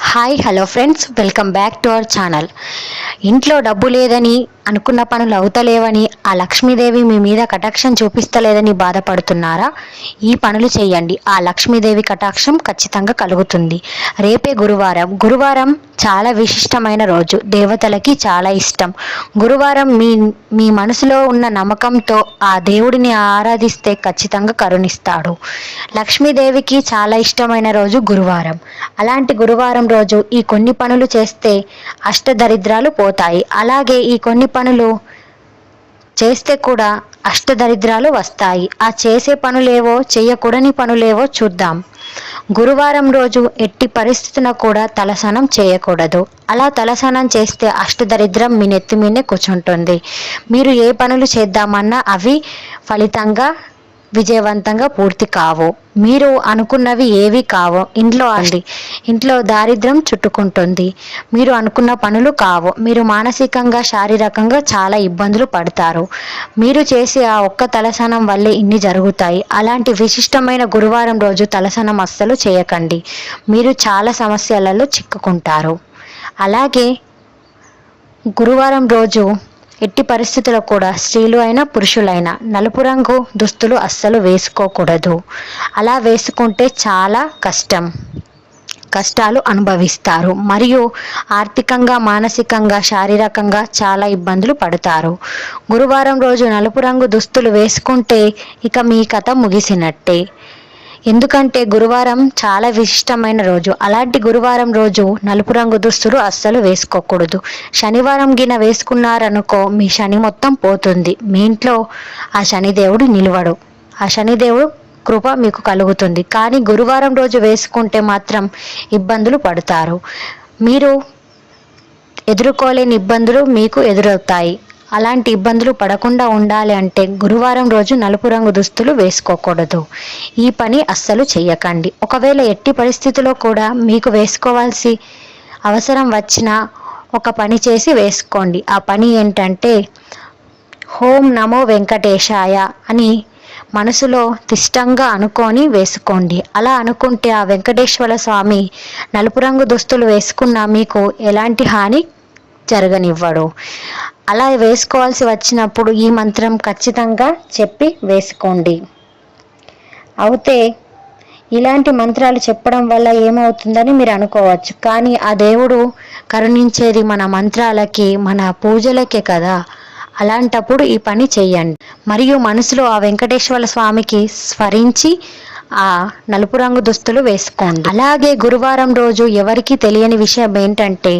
Hi hello friends welcome back to our channel ఇంట్లో డబ్బు లేదని అనుకున్న పనులు అవుతలేవని ఆ లక్ష్మీదేవి మీ మీద కటాక్షం చూపిస్తలేదని బాధపడుతున్నారా? ఈ పనులు చేయండి. ఆ లక్ష్మీదేవి కటాక్షం ఖచ్చితంగా కలుగుతుంది. రేపే గురువారం. గురువారం చాలా విశిష్టమైన రోజు. దేవతలకి చాలా ఇష్టం. గురువారం మీ మీ మనసులో ఉన్న నమ్మకంతో ఆ దేవుడిని ఆరాధిస్తే ఖచ్చితంగా కరుణిస్తాడు. లక్ష్మీదేవికి చాలా ఇష్టమైన రోజు గురువారం. అలాంటి గురువారం రోజు ఈ కొన్ని పనులు చేస్తే అష్టదరిద్రాలు పోతాయి. అలాగే ఈ కొన్ని పనులు చేస్తే కూడా అష్టదరిద్రాలు వస్తాయి. ఆ చేసే పనులేవో చేయకూడని పనులేవో చూద్దాం. గురువారం రోజు ఎట్టి పరిస్థితున కూడా తలసనం చేయకూడదు. అలా తలసనం చేస్తే అష్టదరిద్రం మీ నెత్తి మీదే కూర్చుంటుంది. మీరు ఏ పనులు చేద్దామన్నా అవి ఫలితంగా విజయవంతంగా పూర్తి కావు. మీరు అనుకున్నవి ఏవి కావు. ఇంట్లో అండి ఇంట్లో దారిద్రం చుట్టుకుంటుంది. మీరు అనుకున్న పనులు కావు. మీరు మానసికంగా శారీరకంగా చాలా ఇబ్బందులు పడతారు. మీరు చేసే ఆ ఒక్క తలసనం వల్లే ఇన్ని జరుగుతాయి. అలాంటి విశిష్టమైన గురువారం రోజు తలసనం అస్సలు చేయకండి. మీరు చాలా సమస్యలలో చిక్కుకుంటారు. అలాగే గురువారం రోజు ఎట్టి పరిస్థితుల్లో కూడా స్త్రీలు అయినా పురుషులైనా నలుపు రంగు దుస్తులు అస్సలు వేసుకోకూడదు. అలా వేసుకుంటే చాలా కష్టం. కష్టాలు అనుభవిస్తారు. మరియు ఆర్థికంగా మానసికంగా శారీరకంగా చాలా ఇబ్బందులు పడతారు. గురువారం రోజు నలుపు రంగు దుస్తులు వేసుకుంటే ఇక మీ కథ ముగిసినట్టే. ఎందుకంటే గురువారం చాలా విశిష్టమైన రోజు. అలాంటి గురువారం రోజు నలుపు రంగు దుస్తులు అస్సలు వేసుకోకూడదు. శనివారం గిన వేసుకున్నారనుకో మీ శని మొత్తం పోతుంది. మీ ఇంట్లో ఆ శనిదేవుడు నిలవడు. ఆ శనిదేవుడు కృప మీకు కలుగుతుంది. కానీ గురువారం రోజు వేసుకుంటే మాత్రం ఇబ్బందులు పడతారు. మీరు ఎదుర్కోలేని ఇబ్బందులు మీకు ఎదురవుతాయి. అలాంటి ఇబ్బందులు పడకుండా ఉండాలి అంటే గురువారం రోజు నలుపు రంగు దుస్తులు వేసుకోకూడదు. ఈ పని అస్సలు చేయకండి ఒకవేళ ఎట్టి పరిస్థితిలో కూడా మీకు వేసుకోవాల్సి అవసరం వచ్చినా ఒక పని చేసి వేసుకోండి. ఆ పని ఏంటంటే హోం నమో వెంకటేశాయ అని మనసులో తిష్టంగా అనుకొని వేసుకోండి. అలా అనుకుంటే ఆ వెంకటేశ్వర స్వామి నలుపు రంగు దుస్తులు వేసుకున్న మీకు ఎలాంటి హాని జరగనివ్వడు. అలా వేసుకోవాల్సి వచ్చినప్పుడు ఈ మంత్రం ఖచ్చితంగా చెప్పి వేసుకోండి. అయితే ఇలాంటి మంత్రాలు చెప్పడం వల్ల ఏమవుతుందని మీరు అనుకోవచ్చు. కానీ ఆ దేవుడు కరుణించేది మన మంత్రాలకి మన పూజలకే కదా. అలాంటప్పుడు ఈ పని చేయండి. మరియు మనసులో ఆ వెంకటేశ్వర స్వామికి స్మరించి ఆ నలుపు రంగు దుస్తులు వేసుకోండి. అలాగే గురువారం రోజు ఎవరికీ తెలియని విషయం ఏంటంటే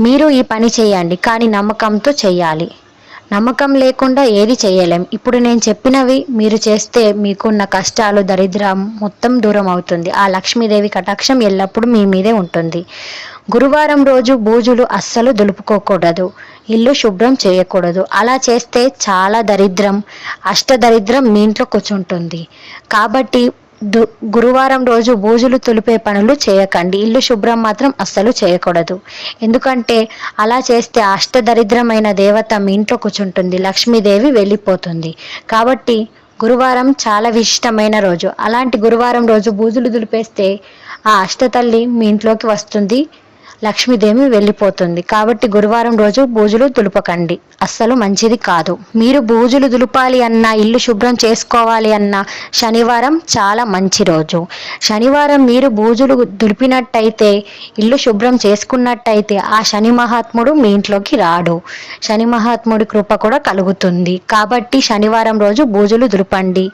మీరు ఈ పని చేయండి కానీ నమ్మకంతో చేయాలి. నమ్మకం లేకుండా ఏది చేయలేం. ఇప్పుడు నేను చెప్పినవి మీరు చేస్తే మీకున్న కష్టాలు దరిద్రం మొత్తం దూరం అవుతుంది. ఆ లక్ష్మీదేవి కటాక్షం ఎల్లప్పుడూ మీ మీదే ఉంటుంది. గురువారం రోజు బూజులు అస్సలు దులుపుకోకూడదు. ఇల్లు శుభ్రం చేయకూడదు. అలా చేస్తే చాలా దరిద్రం అష్టదరిద్రం మీ ఇంట్లో కూర్చుంటుంది. కాబట్టి గురువారం రోజు బూజులు తులిపే పనులు చేయకండి. ఇల్లు శుభ్రం మాత్రం అస్సలు చేయకూడదు. ఎందుకంటే అలా చేస్తే అష్టదరిద్రమైన దేవత మీ ఇంట్లో కూర్చుంటుంది. లక్ష్మీదేవి వెళ్ళిపోతుంది. కాబట్టి గురువారం చాలా విశిష్టమైన రోజు. అలాంటి గురువారం రోజు బూజులు దులిపేస్తే ఆ అష్టతల్లి మీ ఇంట్లోకి వస్తుంది. లక్ష్మీదేవి వెళ్ళిపోతుంది. కాబట్టి గురువారం రోజు బూజులు దులుపకండి. అస్సలు మంచిది కాదు. మీరు బూజులు దులుపాలి అన్నా ఇల్లు శుభ్రం చేసుకోవాలి అన్నా శనివారం చాలా మంచి రోజు. శనివారం మీరు బూజులు దులిపినట్టయితే ఇల్లు శుభ్రం చేసుకున్నట్టయితే ఆ శని మహాత్ముడు మీ ఇంట్లోకి రాడు. శని మహాత్ముడి కృప కూడా కలుగుతుంది. కాబట్టి శనివారం రోజు బూజులు దులపండి.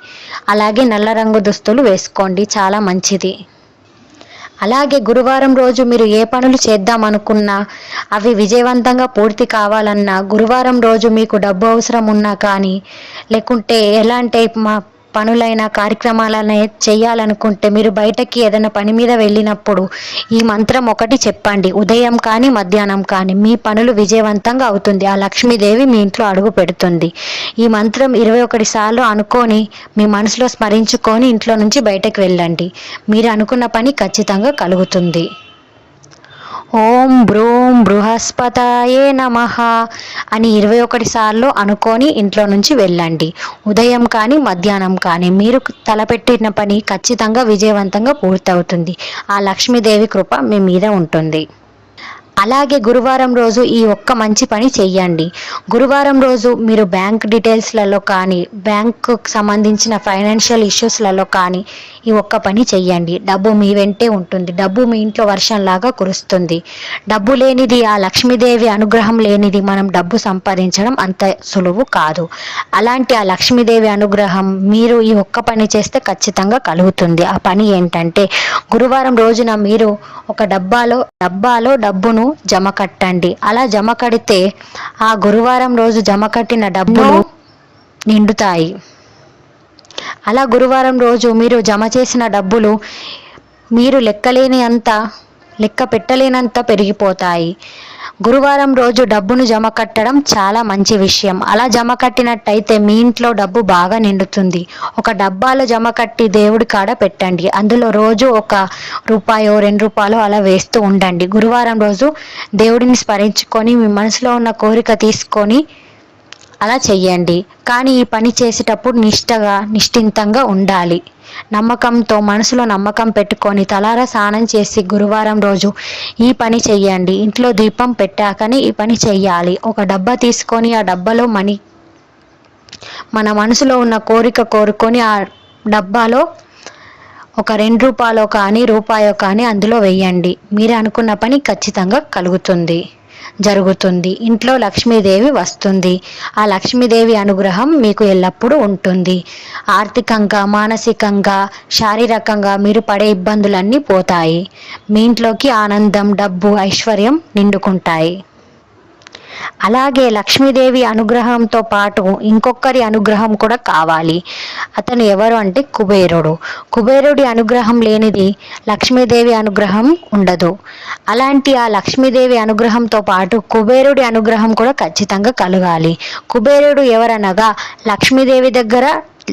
అలాగే నల్ల రంగు దుస్తులు వేసుకోండి. చాలా మంచిది. అలాగే గురువారం రోజు మీరు ఏ పనులు చేద్దాం అనుకున్నా అవి విజయవంతంగా పూర్తి కావాలన్నా గురువారం రోజు మీకు డబ్బు అవసరం ఉన్నా కానీ లేకుంటే ఎలాంటి మా పనులైనా కార్యక్రమాలనే చేయాలనుకుంటే మీరు బయటకి ఏదైనా పని మీద వెళ్ళినప్పుడు ఈ మంత్రం ఒకటి చెప్పండి. ఉదయం కానీ మధ్యాహ్నం కానీ. మీ పనులు విజయవంతంగా అవుతుంది. ఆ లక్ష్మీదేవి మీ ఇంట్లో అడుగు పెడుతుంది. ఈ మంత్రం ఇరవై ఒకటి సార్లు అనుకొని మీ మనసులో స్మరించుకొని ఇంట్లో నుంచి బయటకు వెళ్ళండి. మీరు అనుకున్న పని ఖచ్చితంగా కలుగుతుంది. ఓం బ్రూం బృహస్పతాయే నమ అని ఇరవై ఒకటి సార్లు అనుకొని ఇంట్లో నుంచి వెళ్ళండి. ఉదయం కానీ మధ్యాహ్నం కానీ మీరు తలపెట్టిన పని ఖచ్చితంగా విజయవంతంగా పూర్తవుతుంది. ఆ లక్ష్మీదేవి కృప మీ మీద ఉంటుంది. అలాగే గురువారం రోజు ఈ ఒక్క మంచి పని చెయ్యండి. గురువారం రోజు మీరు బ్యాంక్ డీటెయిల్స్లలో కానీ బ్యాంకు సంబంధించిన ఫైనాన్షియల్ ఇష్యూస్లలో కానీ ఈ ఒక్క పని చెయ్యండి. డబ్బు మీ వెంటే ఉంటుంది. డబ్బు మీ ఇంట్లో వర్షంలాగా కురుస్తుంది. డబ్బు లేనిది ఆ లక్ష్మీదేవి అనుగ్రహం లేనిది మనం డబ్బు సంపాదించడం అంత సులువు కాదు. అలాంటి ఆ లక్ష్మీదేవి అనుగ్రహం మీరు ఈ ఒక్క పని చేస్తే ఖచ్చితంగా కలుగుతుంది. ఆ పని ఏంటంటే గురువారం రోజున మీరు ఒక డబ్బాలో డబ్బాలో డబ్బును జమ కట్టండి. అలా జమ కడితే ఆ గురువారం రోజు జమ కట్టిన డబ్బులు నిండుతాయి. అలా గురువారం రోజు మీరు జమ చేసిన డబ్బులు మీరు లెక్కలేని అంత లెక్క పెట్టలేనంత పెరిగిపోతాయి. గురువారం రోజు డబ్బును జమ కట్టడం చాలా మంచి విషయం. అలా జమ కట్టినట్టయితే మీ ఇంట్లో డబ్బు బాగా నిండుతుంది. ఒక డబ్బాలో జమ కట్టి దేవుడి కాడ పెట్టండి. అందులో రోజు ఒక రూపాయో రెండు రూపాయలు అలా వేస్తూ ఉండండి. గురువారం రోజు దేవుడిని స్మరించుకొని మీ మనసులో ఉన్న కోరిక తీసుకొని అలా చెయ్యండి. కానీ ఈ పని చేసేటప్పుడు నిష్టగా నిశ్చింతంగా ఉండాలి. నమ్మకంతో మనసులో నమ్మకం పెట్టుకొని తలారా స్నానం చేసి గురువారం రోజు ఈ పని చెయ్యండి. ఇంట్లో దీపం పెట్టాకనే ఈ పని చెయ్యాలి. ఒక డబ్బా తీసుకొని ఆ డబ్బాలో మనీ మన మనసులో ఉన్న కోరిక కోరుకొని ఆ డబ్బాలో ఒక రెండు రూపాయలు కానీ రూపాయో కానీ అందులో వెయ్యండి మీరు అనుకున్న పని ఖచ్చితంగా కలుగుతుంది. జరుగుతుంది. ఇంట్లో లక్ష్మీదేవి వస్తుంది. ఆ లక్ష్మీదేవి అనుగ్రహం మీకు ఎల్లప్పుడూ ఉంటుంది. ఆర్థికంగా మానసికంగా శారీరకంగా మీరు పడే ఇబ్బందులన్నీ పోతాయి. మీ ఇంట్లోకి ఆనందం డబ్బు ఐశ్వర్యం నిండుకుంటాయి. అలాగే లక్ష్మీదేవి అనుగ్రహంతో పాటు ఇంకొకరి అనుగ్రహం కూడా కావాలి. అతను ఎవరు అంటే కుబేరుడు. కుబేరుడి అనుగ్రహం లేనిది లక్ష్మీదేవి అనుగ్రహం ఉండదు. అలాంటి ఆ లక్ష్మీదేవి అనుగ్రహంతో పాటు కుబేరుడి అనుగ్రహం కూడా ఖచ్చితంగా కలగాలి. కుబేరుడు ఎవరనగా లక్ష్మీదేవి దగ్గర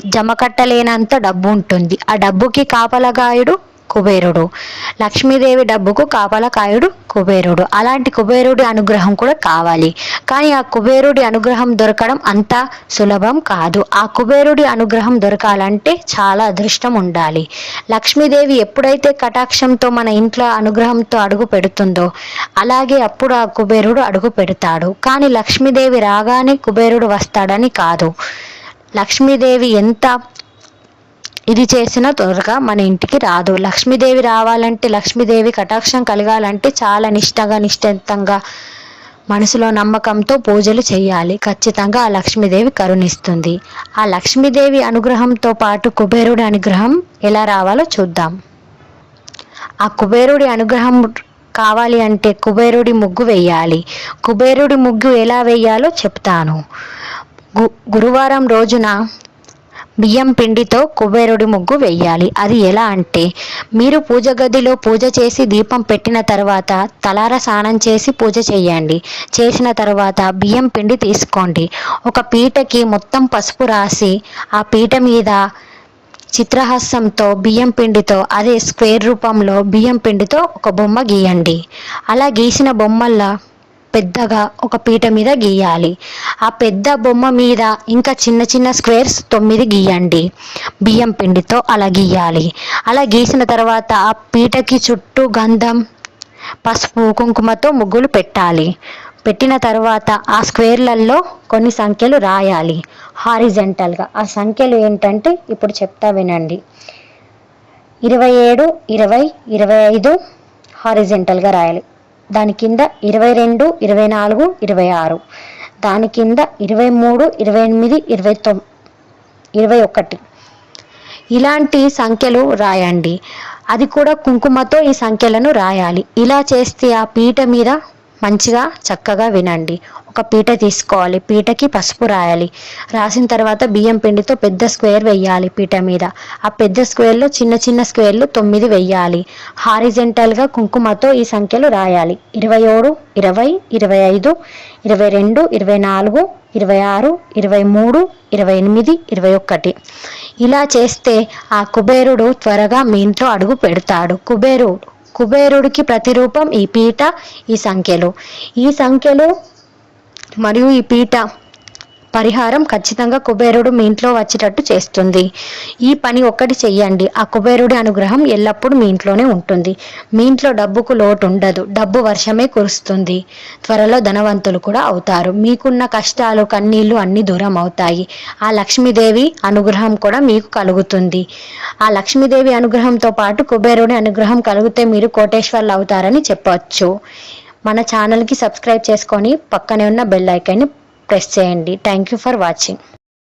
జమ కట్టలేనంత డబ్బు ఉంటుంది. ఆ డబ్బుకి కాపలగాయుడు కుబేరుడు. లక్ష్మీదేవి డబ్బుకు కాపలకాయుడు కుబేరుడు. అలాంటి కుబేరుడి అనుగ్రహం కూడా కావాలి. కానీ ఆ కుబేరుడి అనుగ్రహం దొరకడం అంత సులభం కాదు. ఆ కుబేరుడి అనుగ్రహం దొరకాలంటే చాలా అదృష్టం ఉండాలి. లక్ష్మీదేవి ఎప్పుడైతే కటాక్షంతో మన ఇంట్లో అనుగ్రహంతో అడుగు పెడుతుందో అలాగే అప్పుడు ఆ కుబేరుడు అడుగు పెడతాడు. కానీ లక్ష్మీదేవి రాగానే కుబేరుడు వస్తాడని కాదు. లక్ష్మీదేవి ఎంత ఇది చేసిన త్వరగా మన ఇంటికి రాదు. లక్ష్మీదేవి రావాలంటే లక్ష్మీదేవి కటాక్షం కలగాలంటే చాలా నిష్టగా నిశ్చితంగా మనసులో నమ్మకంతో పూజలు చేయాలి. ఖచ్చితంగా ఆ లక్ష్మీదేవి కరుణిస్తుంది. ఆ లక్ష్మీదేవి అనుగ్రహంతో పాటు కుబేరుడి అనుగ్రహం ఎలా రావాలో చూద్దాం. ఆ కుబేరుడి అనుగ్రహం కావాలి అంటే కుబేరుడి ముగ్గు వేయాలి. కుబేరుడి ముగ్గు ఎలా వేయాలో చెప్తాను. గు గురువారం రోజున బియ్యం పిండితో కుబేరుడి ముగ్గు వేయాలి. అది ఎలా అంటే మీరు పూజ గదిలో పూజ చేసి దీపం పెట్టిన తర్వాత తలార స్నానం చేసి పూజ చేయండి. చేసిన తర్వాత బియ్యం పిండి తీసుకోండి. ఒక పీటకి మొత్తం పసుపు రాసి ఆ పీట మీద చిత్రహాసంతో బియ్యం పిండితో అదే స్క్వేర్ రూపంలో బియ్యం పిండితో ఒక బొమ్మ గీయండి. అలా గీసిన బొమ్మల్లా పెద్దగా ఒక పీట మీద గీయాలి. ఆ పెద్ద బొమ్మ మీద ఇంకా చిన్న చిన్న స్క్వేర్స్ తొమ్మిది గీయండి. బియ్యం పిండితో అలా గీయాలి. అలా గీసిన తర్వాత ఆ పీటకి చుట్టూ గంధం పసుపు కుంకుమతో ముగ్గులు పెట్టాలి. పెట్టిన తర్వాత ఆ స్క్వేర్లలో కొన్ని సంఖ్యలు రాయాలి. హారిజెంటల్గా ఆ సంఖ్యలు ఏంటంటే ఇప్పుడు చెప్తా వినండి. ఇరవై ఏడు ఇరవై ఇరవై ఐదు హారిజెంటల్గా రాయాలి. దాని కింద ఇరవై రెండు ఇరవై నాలుగు ఇరవై ఆరు. దాని కింద ఇరవై మూడు ఇరవై ఎనిమిది ఇరవై తొమ్ ఇరవై ఒకటి. ఇలాంటి సంఖ్యలు రాయండి. అది కూడా కుంకుమతో ఈ సంఖ్యలను రాయాలి. ఇలా చేస్తే ఆ పీట మీద మంచిగా చక్కగా వినండి. ఒక పీట తీసుకోవాలి. పీటకి పసుపు రాయాలి. రాసిన తర్వాత బియ్యం పిండితో పెద్ద స్క్వేర్ వెయ్యాలి పీట మీద. ఆ పెద్ద స్క్వేర్లో చిన్న చిన్న స్క్వేర్లు తొమ్మిది వెయ్యాలి. హారిజెంటల్గా కుంకుమతో ఈ సంఖ్యలు రాయాలి. ఇరవై ఏడు ఇరవై ఇరవై ఐదు ఇరవై రెండు ఇరవై నాలుగు ఇరవై ఆరు ఇరవై మూడు ఇరవై ఎనిమిది ఇరవై ఒకటి ఇలా చేస్తే ఆ కుబేరుడు త్వరగా మీ ఇంట్లో అడుగు పెడతాడు. కుబేరుడు కుబేరుడికి ప్రతిరూపం ఈ పీట ఈ సంఖ్యలు. ఈ సంఖ్యలు మరియు ఈ పీట పరిహారం ఖచ్చితంగా కుబేరుడు మీ ఇంట్లో వచ్చేటట్టు చేస్తుంది. ఈ పని ఒక్కటి చెయ్యండి. ఆ కుబేరుడి అనుగ్రహం ఎల్లప్పుడూ మీ ఇంట్లోనే ఉంటుంది. మీ ఇంట్లో డబ్బుకు లోటు ఉండదు డబ్బు వర్షమే కురుస్తుంది. త్వరలో ధనవంతులు కూడా అవుతారు. మీకున్న కష్టాలు కన్నీళ్ళు అన్ని దూరం అవుతాయి. ఆ లక్ష్మీదేవి అనుగ్రహం కూడా మీకు కలుగుతుంది. ఆ లక్ష్మీదేవి అనుగ్రహంతో పాటు కుబేరుడి అనుగ్రహం కలిగితే మీరు కోటేశ్వర్లు అవుతారని చెప్పవచ్చు మన ఛానల్కి సబ్స్క్రైబ్ చేసుకొని పక్కనే ఉన్న బెల్ ఐకాన్ని ప్రెస్ చేయండి. Thank you for watching